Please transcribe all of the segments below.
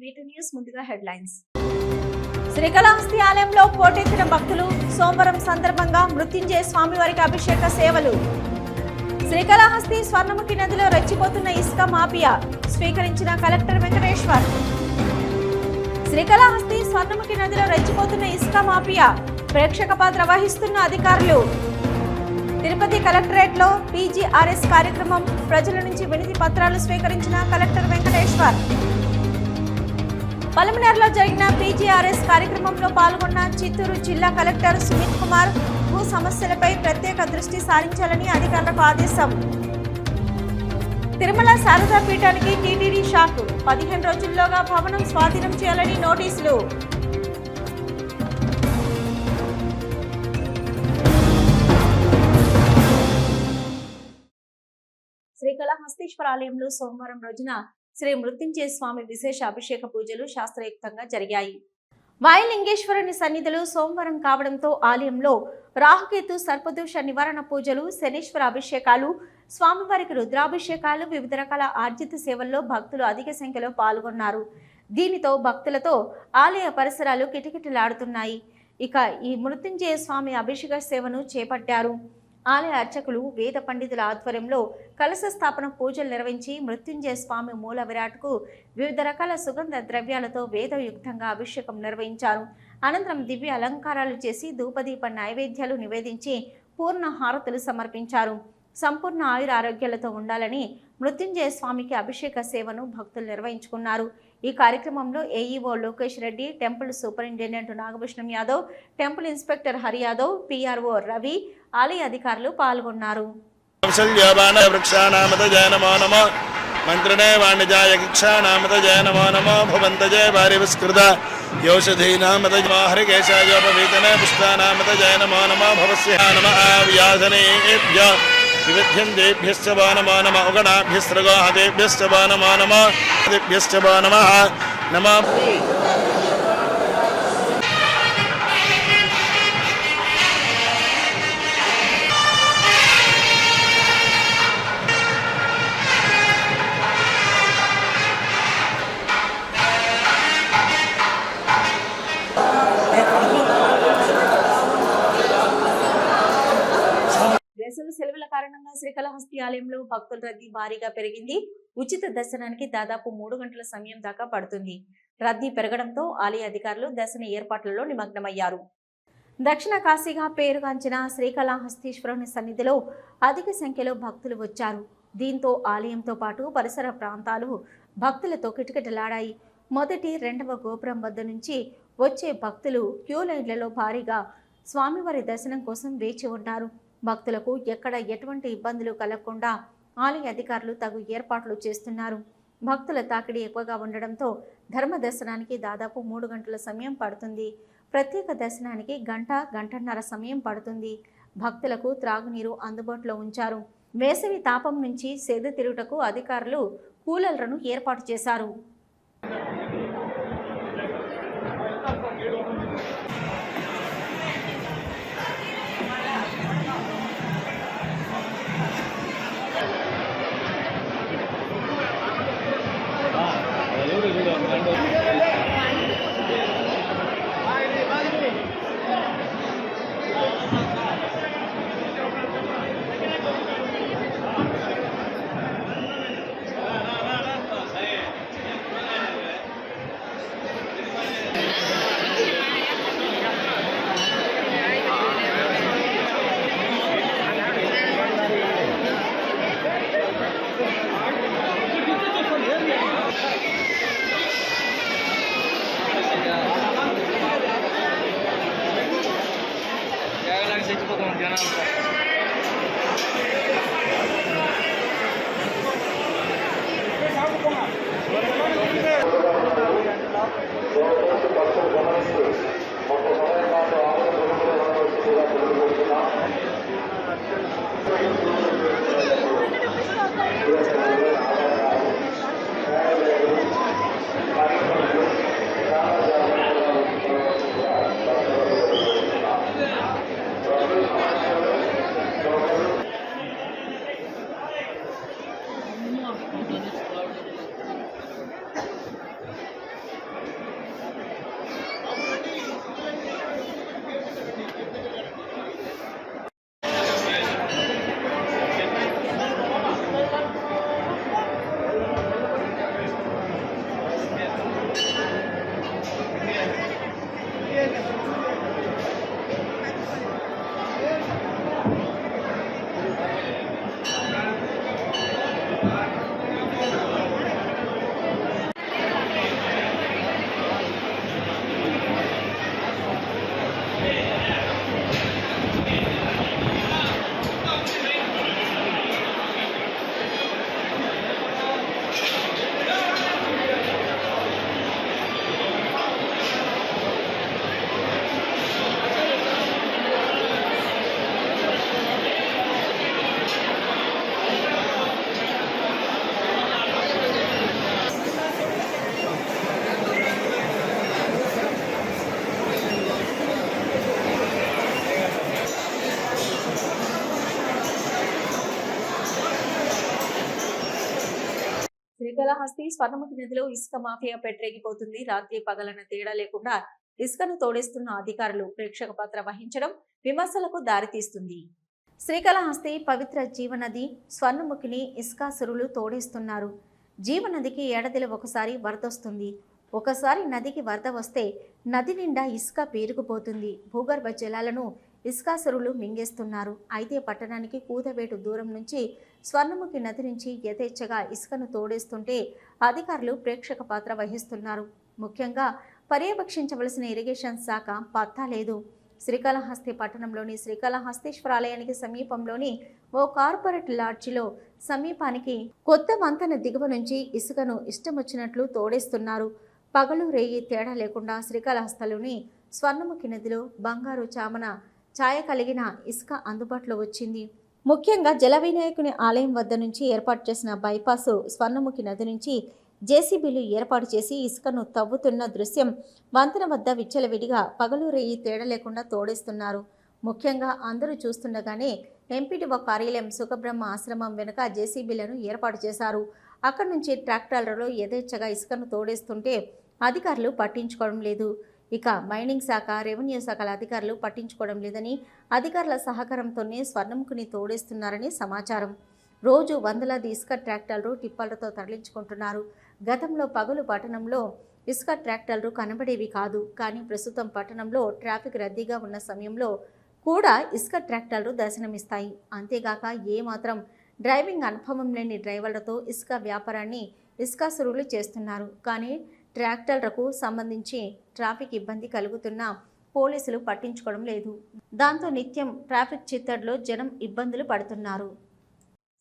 వీటి న్యూస్ ముందుగా హెడ్లైన్స్ శ్రీకాళహస్తి ఆలయంలో పోటెత్తిన భక్తులు సోమవారం సందర్భంగా మృత్యుంజయ స్వామివారికి అభిషేక సేవలు. శ్రీకాళహస్తి స్వర్ణముఖి నదిలో రెచ్చిపోతున్న ఇసుక మాఫియా స్వీకరించిన కలెక్టర్ వెంకటేశ్వర్. శ్రీకాళహస్తి స్వర్ణముఖి నదిలో రెచ్చిపోతున్న ఇసుక మాఫియా ప్రేక్షక పాత్ర వహిస్తున్న అధికారులు. తిరుపతి కలెక్టరేట్లో పీజీఆర్ఎస్ కార్యక్రమం ప్రజల నుంచి వినతి పత్రాలు స్వీకరించిన కలెక్టర్ వెంకటేశ్వర్. పలమనేరులో జరిగిన పీజీఆర్ఎస్ కార్యక్రమంలో పాల్గొన్న చిత్తూరు జిల్లా కలెక్టర్ సుమిత్ కుమార్ భూ సమస్యలపై ప్రత్యేక దృష్టి సారించాలని అధికారులకు ఆదేశం. తిరుమల శారదా పీఠానికి టీటీడీ షాక్. పదిహేను రోజుల్లోగా భవనం స్వాధీనం చేయాలని నోటీసులు. శ్రీకాళహస్తీశ్వర ఆలయంలో సోమవారం రోజున శ్రీ మృత్యుంజయ స్వామి విశేష అభిషేక పూజలు శాస్త్రయుక్తంగా జరిగాయి. వాయులింగేశ్వరుని సన్నిధులు సోమవారం కావడంతో ఆలయంలో రాహుకేతు సర్పదోష నివారణ పూజలు శనీశ్వర అభిషేకాలు స్వామివారికి రుద్రాభిషేకాలు వివిధ రకాల ఆర్జిత సేవల్లో భక్తులు అధిక సంఖ్యలో పాల్గొన్నారు. దీనితో భక్తులతో ఆలయ పరిసరాలు కిటకిటలాడుతున్నాయి. ఇక ఈ మృత్యుంజయ స్వామి అభిషేక సేవను చేపట్టారు. ఆలయ అర్చకులు వేద పండితుల ఆధ్వర్యంలో కలశ స్థాపన పూజలు నిర్వహించి మృత్యుంజయ స్వామి మూల విరాట్కు వివిధ రకాల సుగంధ ద్రవ్యాలతో వేదయుక్తంగా అభిషేకం నిర్వహించారు. అనంతరం దివ్య అలంకారాలు చేసి ధూపదీప నైవేద్యాలు నివేదించి పూర్ణ హారతులు సమర్పించారు. సంపూర్ణ ఆయుర ఆరోగ్యాలతో ఉండాలని మృత్యుంజయ స్వామికి అభిషేక సేవను భక్తులు నిర్వహించుకున్నారు. ఈ కార్యక్రమంలో AEO Lokesh Reddy temple superintendent Nagabhushanam Yadav temple inspector Hari Yadav PRO Ravi ఆలయ అధికారులు పాల్గొన్నారు. కౌసల్యవాన వృక్షానామత జయ నమో నమ. మంత్రిణే వాణిజాయ కిక్షానామత జయ నమో నమ. భవంతజయ వారివస్కృత యౌషధీనామత హరికేశాయోపవీతనే పుష్పానామత జయ నమో నమో. భవస్య నమ వివిధ్యందేభ్యశ్చ వా నమో నమ ఉగణాభ్యస్త్రగోహదేభ్యశ్చ వా నమో నమ దేభ్యశ్చ వా నమ నమ శ్రీకాళహస్తి ఆలయంలో భక్తుల రద్దీ భారీగా పెరిగింది. ఉచిత దర్శనానికి దాదాపు మూడు గంటల సమయం దాకా పడుతుంది. రద్దీ పెరగడంతో ఆలయ అధికారులు దర్శన ఏర్పాట్లలో నిమగ్నమయ్యారు. దక్షిణ కాశీగా పేరుగాంచిన శ్రీకాళహస్తీశ్వరుని సన్నిధిలో అధిక సంఖ్యలో భక్తులు వచ్చారు. దీంతో ఆలయంతో పాటు పరిసర ప్రాంతాలు భక్తులతో కిటకిటలాడాయి. మొదటి రెండవ గోపురం వద్ద నుంచి వచ్చే భక్తులు క్యూ లైన్లలో భారీగా స్వామివారి దర్శనం కోసం వేచి ఉన్నారు. భక్తులకు ఎక్కడ ఎటువంటి ఇబ్బందులు కలగకుండా ఆలయ అధికారులు తగు ఏర్పాట్లు చేస్తున్నారు. భక్తుల తాకిడి ఎక్కువగా ఉండడంతో ధర్మ దర్శనానికి దాదాపు మూడు గంటల సమయం పడుతుంది. ప్రత్యేక దర్శనానికి గంట గంటన్నర సమయం పడుతుంది. భక్తులకు త్రాగునీరు అందుబాటులో ఉంచారు. వేసవి తాపం నుంచి సేద తిరుగుటకు అధికారులు కూలర్లను ఏర్పాటు చేశారు. Thank you. స్వర్ణముఖి నదిలో ఇసుక మాఫియా పెట్టరేగిపోతుంది. రాత్రి పగలన తేడా లేకుండా ఇసుకను తోడేస్తున్న అధికారులు ప్రేక్షక పాత్ర వహించడం విమర్శలకు దారితీస్తుంది. శ్రీకాళహస్తి పవిత్ర జీవనది స్వర్ణముఖిని ఇసుకాసురులు తోడేస్తున్నారు. జీవనదికి ఏడాదిలో ఒకసారి వరదొస్తుంది. ఒకసారి నదికి వరద వస్తే నది నిండా ఇసుక పేరుకుపోతుంది. భూగర్భ జలాలను ఇసుకాసురులు మింగేస్తున్నారు. అయితే పట్టణానికి కూతవేటు దూరం నుంచి స్వర్ణముఖి నది నుంచి యథేచ్ఛగా ఇసుకను తోడేస్తుంటే అధికారులు ప్రేక్షక పాత్ర వహిస్తున్నారు. ముఖ్యంగా పర్యవేక్షించవలసిన ఇరిగేషన్ శాఖ పత్తా లేదు. శ్రీకాళహస్తి పట్టణంలోని శ్రీకాళహస్తీశ్వరాలయానికి సమీపంలోని ఓ కార్పొరేట్ లాడ్జిలో సమీపానికి కొత్త వంతెన దిగువ నుంచి ఇసుకను ఇష్టమొచ్చినట్లు తోడేస్తున్నారు. పగలు రేయి తేడా లేకుండా శ్రీకాళహస్తలోని స్వర్ణముఖి నదిలో బంగారు చామన ఛాయ కలిగిన ఇసుక అందుబాటులో వచ్చింది. ముఖ్యంగా జల వినాయకుని ఆలయం వద్ద నుంచి ఏర్పాటు చేసిన బైపాస్ స్వర్ణముఖి నది నుంచి జేసీబీలు ఏర్పాటు చేసి ఇసుకను తవ్వుతున్న దృశ్యం వంతెన వద్ద విచ్చలవిడిగా పగలు రేయి తేడా లేకుండా తోడేస్తున్నారు. ముఖ్యంగా అందరూ చూస్తుండగానే ఎంపీటీఓ కార్యాలయం సుఖబ్రహ్మ ఆశ్రమం వెనుక జేసీబీలను ఏర్పాటు చేశారు. అక్కడి నుంచి ట్రాక్టర్లలో యథేచ్ఛగా ఇసుకను తోడేస్తుంటే అధికారులు పట్టించుకోవడం లేదు. ఇక మైనింగ్ శాఖ రెవెన్యూ శాఖల అధికారులు పట్టించుకోవడం లేదని అధికారుల సహకారంతోనే స్వర్ణముఖిని తోడేస్తున్నారని సమాచారం. రోజు వందలాది ఇసుక ట్రాక్టర్లు టిప్పర్లతో తరలించుకుంటున్నారు. గతంలో పగలు పట్టణంలో ఇసుక ట్రాక్టర్లు కనబడేవి కాదు. కానీ ప్రస్తుతం పట్టణంలో ట్రాఫిక్ రద్దీగా ఉన్న సమయంలో కూడా ఇసుక ట్రాక్టర్లు దర్శనమిస్తాయి. అంతేగాక ఏమాత్రం డ్రైవింగ్ అనుభవం లేని డ్రైవర్లతో ఇసుక వ్యాపారాన్ని ఇసుకాసురులు చేస్తున్నారు. కానీ ట్రాక్టర్లకు సంబంధించి ట్రాఫిక్ ఇబ్బంది కలుగుతున్నా పోలీసులు పట్టించుకోవడం లేదు. దాంతో నిత్యం ట్రాఫిక్ చిత్తడిలో జనం ఇబ్బందులు పడుతున్నారు.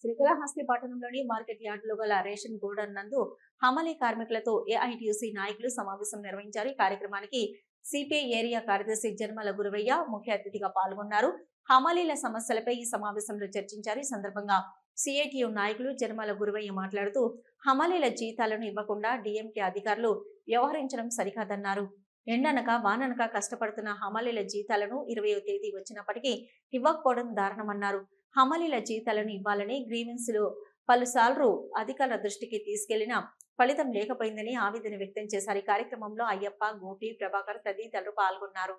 శ్రీకాళహస్తి పట్టణంలోని మార్కెట్ యార్డులో గల రేషన్ గోడౌన్ నందు హమాలీ కార్మికులతో ఏఐటియుసి నాయకులు సమావేశం నిర్వహించారు. ఈ కార్యక్రమానికి సిపిఐ ఏరియా కార్యదర్శి జన్మల గురువయ్య ముఖ్య అతిథిగా పాల్గొన్నారు. హమాలీల సమస్యలపై ఈ సమావేశంలో చర్చించారు. ఈ సందర్భంగా సిఐటియు నాయకులు జన్మల గురువయ్య మాట్లాడుతూ హమాలీల జీతాలను ఇవ్వకుండా డిఎంకే అధికారులు వ్యవహరించడం సరికాదన్నారు. ఎండనక వాననక కష్టపడుతున్న హమాలీల జీతాలను ఇరవయో తేదీ వచ్చినప్పటికీ ఇవ్వకపోవడం దారుణమన్నారు. హమాలీల జీతాలను ఇవ్వాలని గ్రీవెన్స్లు పలుసార్లు అధికారుల దృష్టికి తీసుకెళ్ళినా ఫలితం లేకపోయిందని ఆవేదన వ్యక్తం చేశారు. ఈ కార్యక్రమంలో అయ్యప్ప గోపి ప్రభాకర్ తదితరులు పాల్గొన్నారు.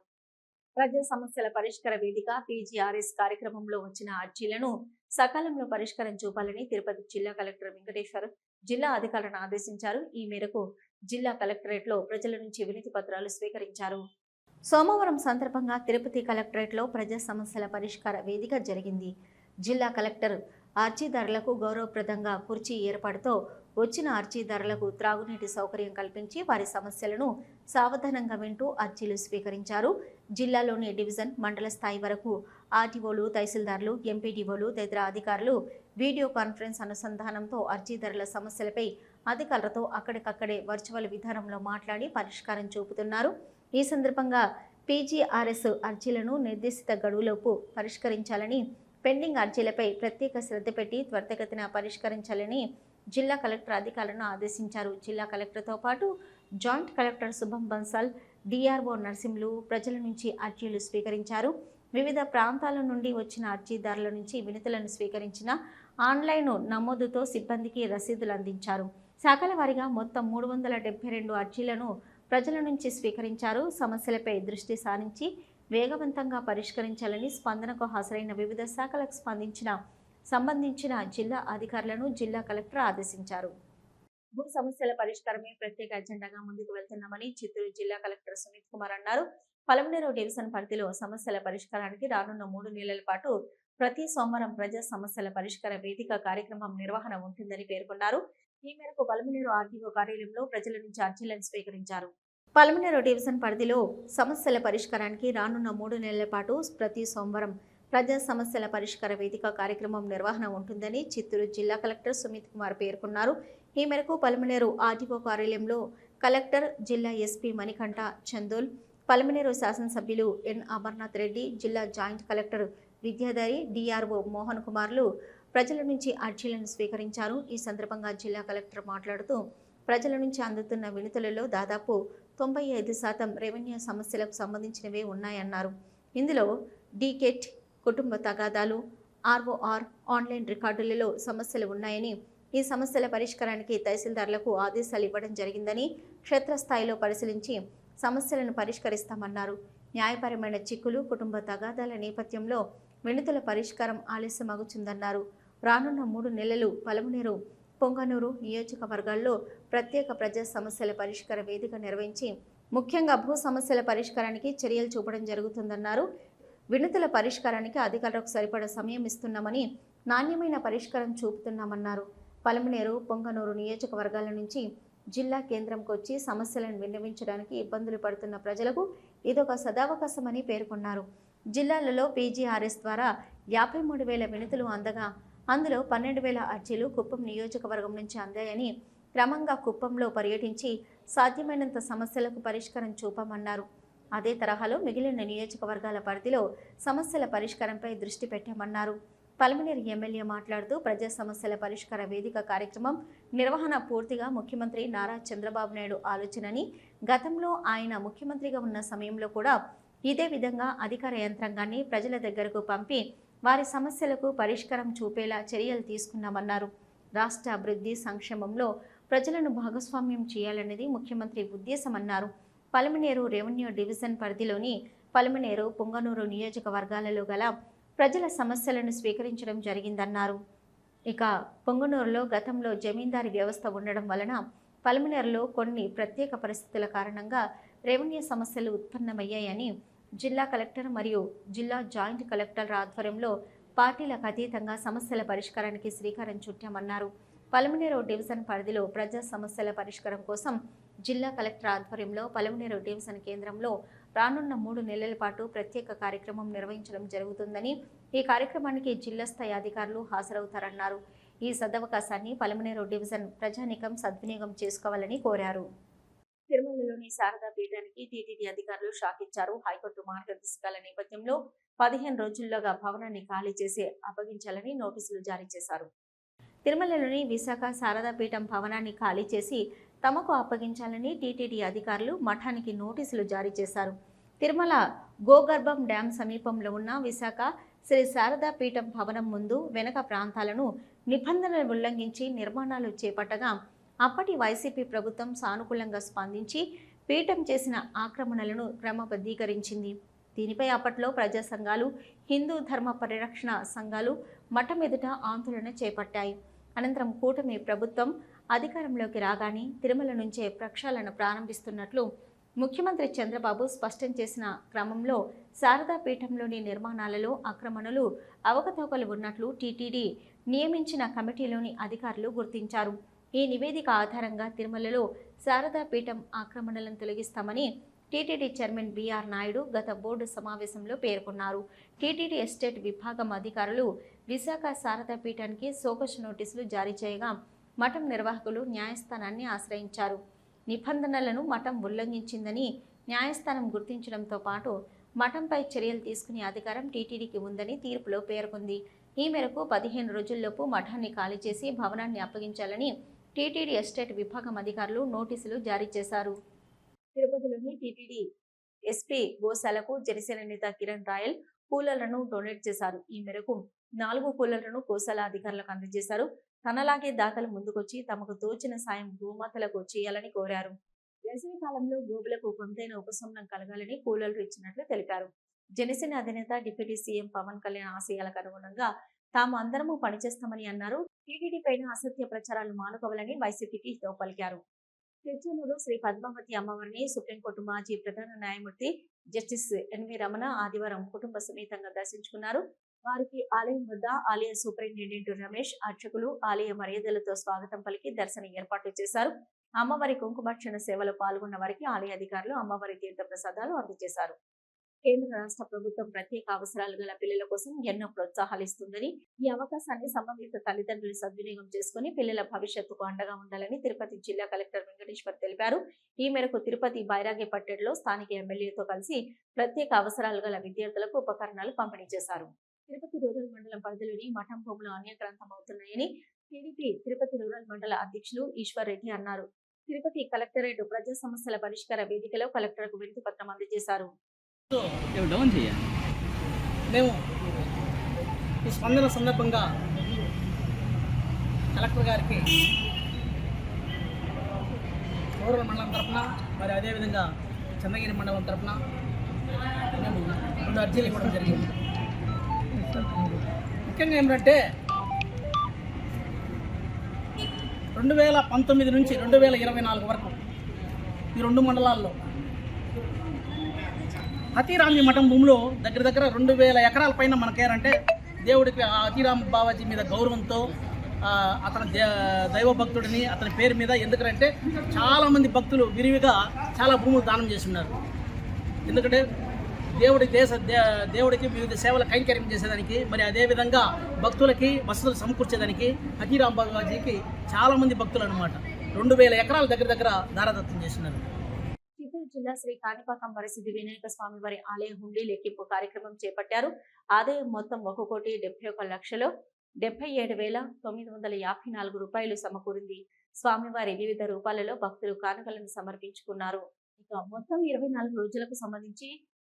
ప్రజా సమస్యల పరిష్కార వేదిక పీజీఆర్ఎస్ కార్యక్రమంలో వచ్చిన అర్జీలను సకాలంలో పరిష్కారం చూపాలని తిరుపతి జిల్లా కలెక్టర్ వెంకటేశ్వర్ జిల్లా అధికారులను ఆదేశించారు. ఈ మేరకు జిల్లా కలెక్టరేట్లో ప్రజల నుంచి వినతి పత్రాలు స్వీకరించారు. సోమవారం సందర్భంగా తిరుపతి కలెక్టరేట్లో ప్రజా సమస్యల పరిష్కార వేదిక జరిగింది. జిల్లా కలెక్టర్ అర్జీదారులకు గౌరవప్రదంగా కుర్చీ ఏర్పాటుతో వచ్చిన అర్జీదారులకు త్రాగునీటి సౌకర్యం కల్పించి వారి సమస్యలను సావధానంగా వింటూ అర్జీలు స్వీకరించారు. జిల్లాలోని డివిజన్ మండల స్థాయి వరకు ఆర్టీఓలు తహసీల్దార్లు ఎంపీడీఓలు తదితర అధికారులు వీడియో కాన్ఫరెన్స్ అనుసంధానంతో అర్జీదారుల సమస్యలపై అధికారులతో అక్కడికక్కడే వర్చువల్ విధానంలో మాట్లాడి పరిష్కారం చూపుతున్నారు. ఈ సందర్భంగా పీజీఆర్ఎస్ అర్జీలను నిర్దేశిత గడువులోపు పరిష్కరించాలని పెండింగ్ అర్జీలపై ప్రత్యేక శ్రద్ధ పెట్టి త్వరితగతిన పరిష్కరించాలని జిల్లా కలెక్టర్ అధికారులను ఆదేశించారు. జిల్లా కలెక్టర్తో పాటు జాయింట్ కలెక్టర్ శుభం బన్సాల్ డిఆర్ఓ నర్సింహులు ప్రజల నుంచి అర్జీలు స్వీకరించారు. వివిధ ప్రాంతాల నుండి వచ్చిన అర్జీదారుల నుంచి వినతులను స్వీకరించిన ఆన్లైన్ నమోదుతో సిబ్బందికి రసీదులు అందించారు. శాఖల వారీగా మొత్తం మూడు వందల డెబ్బై రెండు అర్జీలను ప్రజల నుంచి స్వీకరించారు. సమస్యలపై దృష్టి సారించి వేగవంతంగా పరిష్కరించాలని స్పందనకు హాజరైన వివిధ శాఖలకు స్పందించిన సంబంధించిన జిల్లా అధికారులను జిల్లా కలెక్టర్ ఆదేశించారు. భూ సమస్యల పరిష్కారమే ప్రత్యేక ఎజెండాగా ముందుకు వెళ్తున్నామని చిత్తూరు జిల్లా కలెక్టర్ సునీత్ కుమార్ అన్నారు. పలమనేరు డివిజన్ పరిధిలో సమస్యల పరిష్కారానికి రానున్న మూడు నెలల పాటు ప్రతి సోమవారం ప్రజా సమస్యల పరిష్కార వేదిక కార్యక్రమం నిర్వహణ ఉంటుందని పేర్కొన్నారు. ఈ మేరకు పలమనేరు ఆర్టీఓ కార్యాలయంలో ప్రజల నుంచి అర్జీలను స్వీకరించారు. పలమనేరు డివిజన్ పరిధిలో సమస్యల పరిష్కారానికి రానున్న మూడు నెలల పాటు ప్రతి సోమవారం ప్రజా సమస్యల పరిష్కార వేదిక కార్యక్రమం నిర్వహణ ఉంటుందని చిత్తూరు జిల్లా కలెక్టర్ సుమిత్ కుమార్ పేర్కొన్నారు. ఈ మేరకు పలమనేరు ఆర్టీఓ కార్యాలయంలో కలెక్టర్ జిల్లా ఎస్పీ మణికంఠ చందోల్ పలమనేరు శాసనసభ్యులు ఎన్. అమర్నాథ్ రెడ్డి జిల్లా joint collector Vidyadhari DRO Mohan కుమార్లు ప్రజల నుంచి అర్జీలను స్వీకరించారు. ఈ సందర్భంగా జిల్లా కలెక్టర్ మాట్లాడుతూ ప్రజల నుంచి అందుతున్న వినతులలో దాదాపు తొంభై ఐదు శాతం రెవెన్యూ సమస్యలకు సంబంధించినవే ఉన్నాయన్నారు. ఇందులో డీకెట్ కుటుంబ తగాదాలు ఆర్ఓఆర్ ఆన్లైన్ రికార్డులలో సమస్యలు ఉన్నాయని ఈ సమస్యల పరిష్కారానికి తహసీల్దార్లకు ఆదేశాలు ఇవ్వడం జరిగిందని క్షేత్రస్థాయిలో పరిశీలించి సమస్యలను పరిష్కరిస్తామన్నారు. న్యాయపరమైన చిక్కులు కుటుంబ తగాదాల నేపథ్యంలో వినతుల పరిష్కారం ఆలస్యమగుచుందన్నారు. రానున్న మూడు నెలలు పలమనేరు పొంగనూరు నియోజకవర్గాల్లో ప్రత్యేక ప్రజా సమస్యల పరిష్కార వేదిక నిర్వహించి ముఖ్యంగా భూ సమస్యల పరిష్కారానికి చర్యలు చూపడం జరుగుతుందన్నారు. వినతుల పరిష్కారానికి అధికారులకు సరిపడ సమయం ఇస్తున్నామని నాణ్యమైన పరిష్కారం చూపుతున్నామన్నారు. పలమనేరు పొంగనూరు నియోజకవర్గాల నుంచి జిల్లా కేంద్రంకు వచ్చి సమస్యలను విన్నవించడానికి ఇబ్బందులు పడుతున్న ప్రజలకు ఇదొక సదావకాశమని పేర్కొన్నారు. జిల్లాలలో పీజీఆర్ఎస్ ద్వారా యాభై మూడు వేల వినతులు అందగా అందులో పన్నెండు వేల అర్జీలు కుప్పం నియోజకవర్గం నుంచి అందాయని క్రమంగా కుప్పంలో పర్యటించి సాధ్యమైనంత సమస్యలకు పరిష్కారం చూపమన్నారు. అదే తరహాలో మిగిలిన నియోజకవర్గాల పరిధిలో సమస్యల పరిష్కారంపై దృష్టి పెట్టామన్నారు. పల్మనేరు ఎమ్మెల్యే మాట్లాడుతూ ప్రజా సమస్యల పరిష్కార వేదిక కార్యక్రమం నిర్వహణ పూర్తిగా ముఖ్యమంత్రి నారా చంద్రబాబు నాయుడు ఆలోచనని గతంలో ఆయన ముఖ్యమంత్రిగా ఉన్న సమయంలో కూడా ఇదే విధంగా అధికార యంత్రాంగాన్ని ప్రజల దగ్గరకు పంపి వారి సమస్యలకు పరిష్కారం చూపేలా చర్యలు తీసుకున్నామన్నారు. రాష్ట్ర అభివృద్ధి సంక్షేమంలో ప్రజలను భాగస్వామ్యం చేయాలనేది ముఖ్యమంత్రి ఉద్దేశమన్నారు. పలమనేరు రెవెన్యూ డివిజన్ పరిధిలోని పలమనేరు పొంగనూరు నియోజకవర్గాలలో గల ప్రజల సమస్యలను స్వీకరించడం జరిగిందన్నారు. ఇక పొంగనూరులో గతంలో జమీందారీ వ్యవస్థ ఉండడం వలన పలమనేరులో కొన్ని ప్రత్యేక పరిస్థితుల కారణంగా రెవెన్యూ సమస్యలు ఉత్పన్నమయ్యాయని జిల్లా కలెక్టర్ మరియు జిల్లా జాయింట్ కలెక్టర్ ఆధ్వర్యంలో పార్టీలకు అతీతంగా సమస్యల పరిష్కారానికి శ్రీకారం చుట్టామన్నారు. పలమనేరు డివిజన్ పరిధిలో ప్రజా సమస్యల పరిష్కారం కోసం జిల్లా కలెక్టర్ ఆధ్వర్యంలో పలమనేరు డివిజన్ కేంద్రంలో రానున్న మూడు నెలల పాటు ప్రత్యేక కార్యక్రమం నిర్వహించడం జరుగుతుందని ఈ కార్యక్రమానికి జిల్లా స్థాయి అధికారులు హాజరవుతారన్నారు. ఈ సదవకాశాన్ని పలమనేరు డివిజన్ ప్రజానికం సద్వినియోగం చేసుకోవాలని కోరారు. తిరుమలలోని శారదా పీఠానికి టీటీడీ అధికారులు షాక్ ఇచ్చారు. హైకోర్టు మార్గదర్శకాల నేపథ్యంలో పదిహేను రోజుల్లోగా భవనాన్ని ఖాళీ చేసి అప్పగించాలని నోటీసులు జారీ చేశారు. తిరుమలలోని విశాఖ శారదా పీఠం భవనాన్ని ఖాళీ చేసి తమకు అప్పగించాలని టీటీడీ అధికారులు మఠానికి నోటీసులు జారీ చేశారు. తిరుమల గోగర్భం డ్యాం సమీపంలో ఉన్న విశాఖ శ్రీ శారదా పీఠం భవనం ముందు వెనక ప్రాంతాలను నిబంధనలు ఉల్లంఘించి నిర్మాణాలు చేపట్టగా అప్పటి వైసీపీ ప్రభుత్వం సానుకూలంగా స్పందించి పీఠం చేసిన ఆక్రమణలను క్రమబద్ధీకరించింది. దీనిపై అప్పట్లో ప్రజా సంఘాలు హిందూ ధర్మ పరిరక్షణ సంఘాలు మఠం ఎదుట ఆందోళన చేపట్టాయి. అనంతరం కూటమి ప్రభుత్వం అధికారంలోకి రాగానే తిరుమల నుంచే ప్రక్షాళన ప్రారంభిస్తున్నట్లు ముఖ్యమంత్రి చంద్రబాబు స్పష్టం చేసిన క్రమంలో శారదా పీఠంలోని నిర్మాణాలలో ఆక్రమణలు అవకతవకలు ఉన్నట్లు టీటీడీ నియమించిన కమిటీలోని అధికారులు గుర్తించారు. ఈ నివేదిక ఆధారంగా తిరుమలలో శారదా పీఠం ఆక్రమణలను తొలగిస్తామని టీటీడీ చైర్మన్ బీఆర్ నాయుడు గత బోర్డు సమావేశంలో పేర్కొన్నారు. టీటీడీ ఎస్టేట్ విభాగం అధికారులు విశాఖ శారదా పీఠానికి సోకస్ నోటీసులు జారీ చేయగా మఠం నిర్వాహకులు న్యాయస్థానాన్ని ఆశ్రయించారు. నిబంధనలను మఠం ఉల్లంఘించిందని న్యాయస్థానం గుర్తించడంతో పాటు మఠంపై చర్యలు తీసుకునే అధికారం టీటీడీకి ఉందని తీర్పులో పేర్కొంది. ఈ మేరకు పదిహేను రోజుల్లోపు మఠాన్ని ఖాళీ చేసి భవనాన్ని అప్పగించాలని టీటీడీ ఎస్టేట్ విభాగం అధికారులు నోటీసులు జారీ చేశారు. తిరుపతిలోని టీటీడీ ఎస్పీ గోశాలకు జనసేన నేత కిరణ్ రాయల్ కూలర్లను డొనేట్ చేశారు. ఈ మేరకు నాలుగు కూలర్లను కోసాల అధికారులకు అందజేశారు. తనలాగే దాతలు ముందుకొచ్చి తమకు తోచిన సాయం గోమాతలకు చేయాలని కోరారు. వేసవి కాలంలో గోవులకు కొంతైన ఉపశమనం కలగాలని కూలర్లు ఇచ్చినట్లు తెలిపారు. జనసేన అధినేత డిప్యూటీ సీఎం పవన్ కళ్యాణ్ ఆశయాలకు అనుగుణంగా తాము అందరము పనిచేస్తామని అన్నారు. టీడీడీ పైన అసత్య ప్రచారాలు మానుకోవాలని వైసీపీకి హితవు పలికారు. తిరుచూరులో శ్రీ పద్మావతి అమ్మవారిని సుప్రీంకోర్టు మాజీ ప్రధాన న్యాయమూర్తి జస్టిస్ ఎన్వి రమణ ఆదివారం కుటుంబ సమేతంగా దర్శించుకున్నారు. వారికి ఆలయం వద్ద ఆలయ సూపరింటెండెంట్ రమేష్ అర్చకులు ఆలయ మర్యాదలతో స్వాగతం పలికి దర్శన ఏర్పాట్లు చేశారు. అమ్మవారి కుంకుమార్చన సేవలో పాల్గొన్న వారికి ఆలయ అధికారులు అమ్మవారి తీర్థ ప్రసాదాలు అందజేశారు. కేంద్ర రాష్ట్ర ప్రభుత్వం ప్రత్యేక అవసరాలు గల పిల్లల కోసం ఎన్నో ప్రోత్సాహాలు ఇస్తుందని ఈ అవకాశాన్ని సంబంధిత తల్లిదండ్రులు సద్వినియోగం చేసుకుని పిల్లల భవిష్యత్తుకు అండగా ఉండాలని తిరుపతి జిల్లా కలెక్టర్ వెంకటేశ్వర్ తెలిపారు. ఈ మేరకు తిరుపతి బైరాగేపట్టెలో స్థానిక ఎమ్మెల్యేతో కలిసి ప్రత్యేక అవసరాలు గల విద్యార్థులకు ఉపకరణాలు పంపిణీ చేశారు. తిరుపతి రూరల్ మండలం పరిధిలోని మఠం భూములు అన్యగ్రంథం అవుతున్నాయని టీడీపీ తిరుపతి రూరల్ మండల అధ్యక్షులు ఈశ్వర్ రెడ్డి అన్నారు. తిరుపతి కలెక్టరేట్ ప్రజా సమస్యల పరిష్కార వేదికలో కలెక్టర్కు వినతి పత్రం అందజేశారు. మేము ఈ స్పందన సందర్భంగా కలెక్టర్ గారికి రూరల్ మండలం తరఫున మరి అదేవిధంగా చంద్రగిరి మండలం తరఫున మేము రెండు అర్జీలు ఇవ్వడం జరిగింది. ముఖ్యంగా ఏమిటంటే రెండు వేల పంతొమ్మిది నుంచి రెండు వేల ఇరవై నాలుగు వరకు ఈ రెండు మండలాల్లో అతిరామి మఠం భూమిలో దగ్గర దగ్గర రెండు వేల ఎకరాల పైన మనకేరంటే దేవుడికి ఆ బాబాజీ మీద గౌరవంతో అతని దే- దైవ భక్తుడిని అతని పేరు మీద ఎందుకంటే చాలామంది భక్తులు విరివిగా చాలా భూములు దానం చేస్తున్నారు ఎందుకంటే దేవుడి దేశ దే- దేవుడికి వివిధ సేవలు కైంకర్యం చేసేదానికి మరి అదేవిధంగా భక్తులకి వసతులు సమకూర్చేదానికి హకీరాం బాబాజీకి చాలామంది భక్తులు అనమాట రెండు వేల ఎకరాల దగ్గర దగ్గర దారదత్తం చేసినారు చిత్తూరు జిల్లా శ్రీ కాణిపాకం పరిస్థితి వినాయక స్వామి వారి ఆలయ హుండీ లెక్కింపు కార్యక్రమం చేపట్టారు. ఆదాయం మొత్తం ఒక కోటి డెబ్బై ఒక లక్షలు డెబ్బై ఏడు వేల తొమ్మిది వందల యాభై నాలుగు రూపాయలు సమకూరింది. స్వామివారి వివిధ రూపాలలో భక్తులు కానుకలను సమర్పించుకున్నారు. ఇక మొత్తం ఇరవై నాలుగు రోజులకు సంబంధించి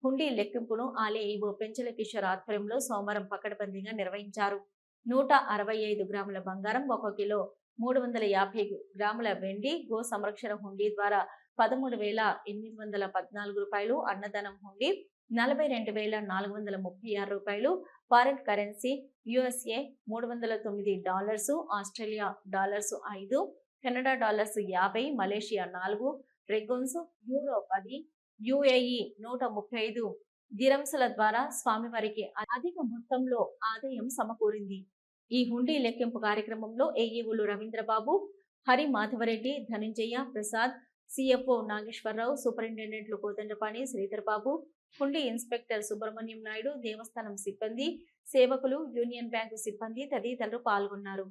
హుండీ లెక్కింపును ఆలయ ఈవో పెంచల కిషోర్ ఆధ్వర్యంలో సోమవారం పకడ్బందీగా నిర్వహించారు. నూట అరవై ఐదు గ్రాముల బంగారం ఒక కిలో మూడు వందల యాభై గ్రాముల వెండి గో సంరక్షణ హుండీ ద్వారా పదమూడు వేల ఎనిమిది వందల పద్నాలుగు రూపాయలు అన్నదానం హుండీ నలభై రెండు వేల నాలుగు వందల ముప్పై ఆరు రూపాయలు ఫారెన్ కరెన్సీ యుఎస్ఏ మూడు వందల తొమ్మిది డాలర్సు ఆస్ట్రేలియా డాలర్స్ ఐదు కెనడా డాలర్స్ యాభై మలేషియా నాలుగు రెగోన్స్ యూరో పది యుఏఈ నూట ముప్పై ఐదు దిరంసుల ద్వారా స్వామివారికి అధిక మొత్తంలో ఆదాయం సమకూరింది. ఈ హుండీ లెక్కింపు కార్యక్రమంలో ఏఈఓలు రవీంద్రబాబు హరి మాధవరెడ్డి ధనంజయ ప్రసాద్ సిఎఫ్ఓ నాగేశ్వరరావు సూపరింటెండెంట్లు కోదండపాణి శ్రీధర్ బాబు హుండీ ఇన్స్పెక్టర్ సుబ్రహ్మణ్యం నాయుడు దేవస్థానం సిబ్బంది సేవకులు యూనియన్ బ్యాంకు సిబ్బంది తదితరులు పాల్గొన్నారు.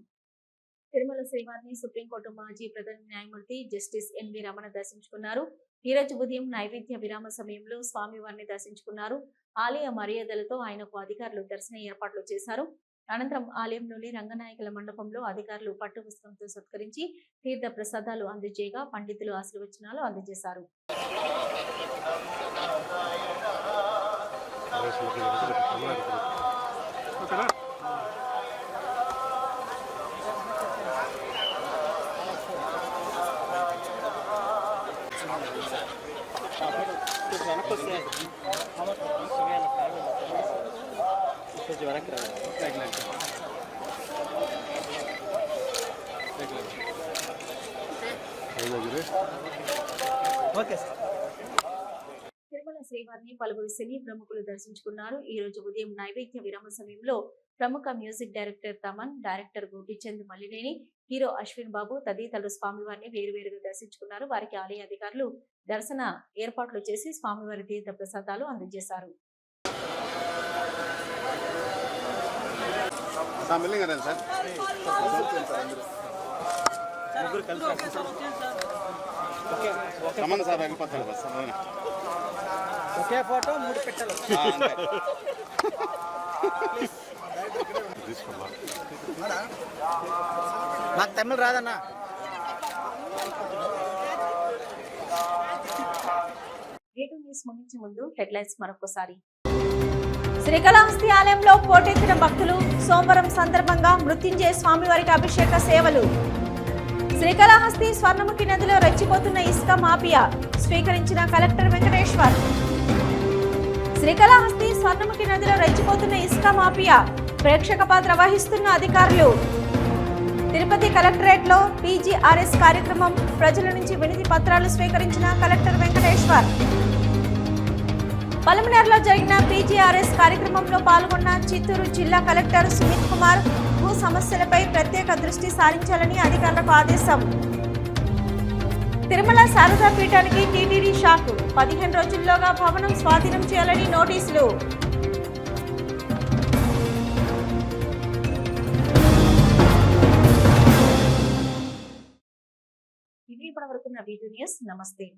తిరుమల శ్రీవారిని సుప్రీంకోర్టు మాజీ ప్రధాన న్యాయమూర్తి జస్టిస్ ఎన్వి రమణ దర్శించుకున్నారు. ఈ రోజు ఉదయం నైవేద్య విరామ సమయంలో స్వామివారిని దర్శించుకున్నారు. ఆలయ మర్యాదలతో ఆయనకు అధికారులు దర్శన ఏర్పాట్లు చేశారు. అనంతరం ఆలయంలోని రంగనాయకుల మండపంలో అధికారులు పట్టు పుస్తకంతో సత్కరించి తీర్థ ప్రసాదాలు అందజేయగా పండితులు ఆశీర్వచనాలు అందజేశారు. ఓకే సార్ తిరుమల శ్రీవారిని పలువురు సినీ ప్రముఖులు దర్శించుకున్నారు. ఈ రోజు ఉదయం నైవేద్య విరామ సమయంలో ప్రముఖ music director Thaman director Gopichand Malineni hero Ashwin Babu తదితరులు స్వామివారిని వేరువేరుగా దర్శించుకున్నారు. వారికి ఆలయ అధికారులు దర్శన ఏర్పాట్లు చేసి స్వామివారి తీర్థ ప్రసాదాలు అందజేశారు. సార్ మెల్లిగా రండి సార్? రమ్మని సార్ వెళ్ళిపోతారు బస్ సార్ ఒకే ఫోటో మూడు పెట్టెలు. నాకు తమిళ రాదన్నా. రేటు న్యూస్ ముగించే ముందు హెడ్లైన్స్ మరొకసారి శ్రీకాళహస్తి ఆలయంలో పోటెత్తిన భక్తులు సోమవారం సందర్భంగా మృత్యుంజయ స్వామివారికి అభిషేక సేవలు. శ్రీకాళహస్తి స్వర్ణముఖి నదిలో రెచ్చిపోతున్న ఇసుక మాఫియా స్వీకరించిన కలెక్టర్ వెంకటేశ్వర్. శ్రీకాళహస్తి స్వర్ణముఖి నదిలో రెచ్చిపోతున్న ఇసుక మాఫియా ప్రేక్షక పాత్ర వహిస్తున్న అధికారులు. తిరుపతి కలెక్టరేట్లో పీజీఆర్ఎస్ కార్యక్రమం ప్రజల నుంచి వినతి పత్రాలు స్వీకరించిన కలెక్టర్ వెంకటేశ్వర్. పలమనేరులో జరిగిన పీజీఆర్ఎస్ కార్యక్రమంలో పాల్గొన్న చిత్తూరు జిల్లా కలెక్టర్ సుమిత్ కుమార్ భూ సమస్యలపై ప్రత్యేక దృష్టి సారించాలని అధికారులకు ఆదేశం. తిరుమల శారదా పీఠానికి టీటీడీ షాక్. పదిహేను రోజుల్లోగా భవనం స్వాధీనం చేయాలని నోటీసులు. ఇవి ఇప్పటి వీడియో న్యూస్. నమస్తే.